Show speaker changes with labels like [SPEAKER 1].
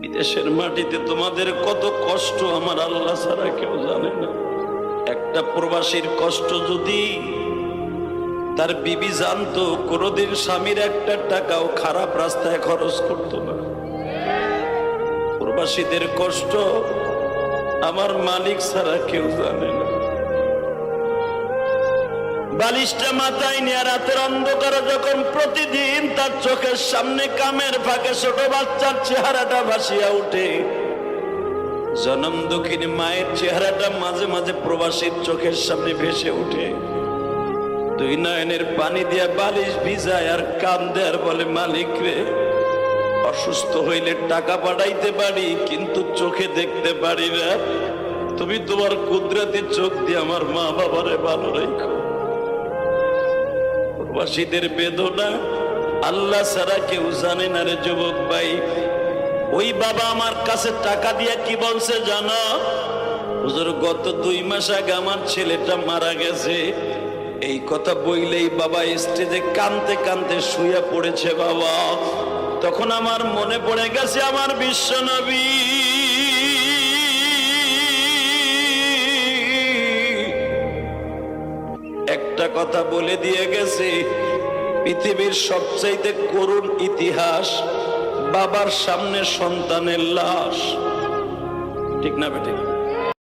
[SPEAKER 1] বিদেশের মাটিতে তোমাদের কত কষ্ট আমার আল্লাহ ছাড়া কেউ জানে না। একটা প্রবাসীর কষ্ট যদি তার বিবি জানতো, কোনোদিন স্বামীর একটা টাকাও খারাপ রাস্তায় খরচ করতো না। প্রবাসীদের কষ্ট আমার মালিক ছাড়া কেউ জানে না। বালিশটা মাথায় নিয়ে রাতের অন্ধকারে যখন প্রতিদিন তার চোখের সামনে কামের ফাঁকে ছোট বাচ্চার চেহারাটা ভাসিয়া উঠে জনম দুঃখিনী মায়ের চেহারাটা মাঝে মাঝে প্রবাসীর চোখের সামনে ভেসে উঠে দুই নয়নের পানি দিয়া বালিশ ভিজায় আর কান দেয়ার বলে, মালিক রে, অসুস্থ হইলে টাকা পাঠাইতে পারি, কিন্তু চোখে দেখতে পারি না। তুমি তোমার কুদরতি চোখ দিয়ে আমার মা বাবারে ভালো রেখো। প্রবাসীদের বেদনা আল্লাহ ছাড়া কেউ জানে না রে যুবক ভাই। ওই বাবা আমার কাছে টাকা দিয়ে কি বলছে জানো? হুজুর, গত দুই মাস আগে আমার ছেলেটা মারা গেছে। এই কথা বইলেই বাবা স্টেজে কানতে কানতে শুয়ে পড়েছে বাবা। তখন আমার মনে পড়ে গেছে আমার বিশ্ব নবী। একটা কথা বলে দিয়ে গেছে, পৃথিবীর সবচাইতে করুণ ইতিহাস, বাবার সামনে সন্তানের লাশ। ঠিক না বেঠিক